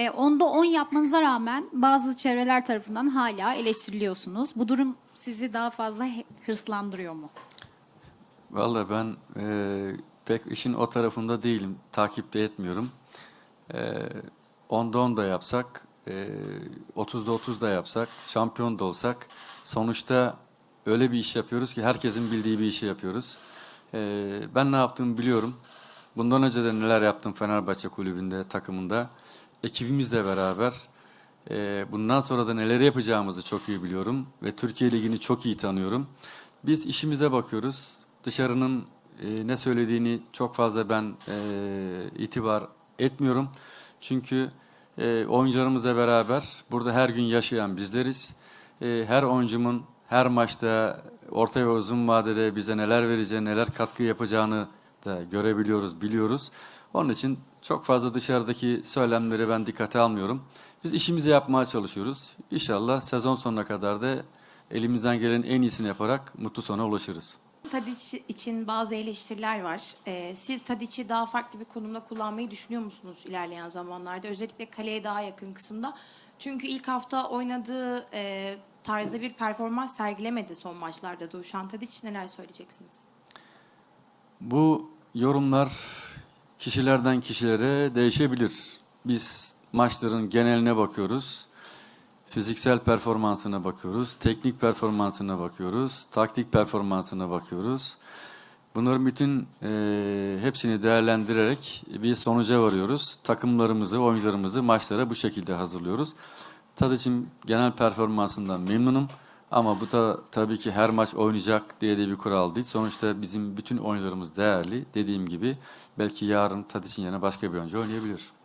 E, onda 10 yapmanıza rağmen bazı çevreler tarafından hala eleştiriliyorsunuz. Bu durum sizi daha fazla hırslandırıyor mu? Vallahi ben e, pek işin o tarafında değilim. Takip de etmiyorum. E, 10'da 10 da yapsak, e, 30'da 30 da yapsak, şampiyon da olsak sonuçta öyle bir iş yapıyoruz ki herkesin bildiği bir işi yapıyoruz. E, ben ne yaptığımı biliyorum. Bundan önce de neler yaptım Fenerbahçe kulübünde, takımında. Ekibimizle beraber e, bundan sonra da neler yapacağımızı çok iyi biliyorum ve Türkiye Ligi'ni çok iyi tanıyorum. Biz işimize bakıyoruz. Dışarının e, ne söylediğini çok fazla ben e, itibar etmiyorum. Çünkü e, oyuncularımızla beraber burada her gün yaşayan bizleriz. E, her oyuncumun her maçta orta ve uzun vadede bize neler vereceğini, neler katkı yapacağını da görebiliyoruz, biliyoruz. Onun için çok fazla dışarıdaki söylemleri ben dikkate almıyorum. Biz işimizi yapmaya çalışıyoruz. İnşallah sezon sonuna kadar da elimizden gelen en iyisini yaparak mutlu sona ulaşırız. Tadic için bazı eleştiriler var. Ee, siz Tadic'i daha farklı bir konumda kullanmayı düşünüyor musunuz ilerleyen zamanlarda? Özellikle kaleye daha yakın kısımda. Çünkü ilk hafta oynadığı e, tarzda bir performans sergilemedi son maçlarda Dušan Tadic. Neler söyleyeceksiniz? Bu yorumlar kişilerden kişilere değişebilir. Biz maçların geneline bakıyoruz. Fiziksel performansına bakıyoruz, teknik performansına bakıyoruz, taktik performansına bakıyoruz. Bunların bütün e, hepsini değerlendirerek bir sonuca varıyoruz. Takımlarımızı, oyuncularımızı maçlara bu şekilde hazırlıyoruz. Tadic'in genel performansından memnunum. Ama bu da tabii ki her maç oynayacak diye de bir kural değil. Sonuçta bizim bütün oyuncularımız değerli. Dediğim gibi belki yarın Tadic'in yerine başka bir oyuncu oynayabilir.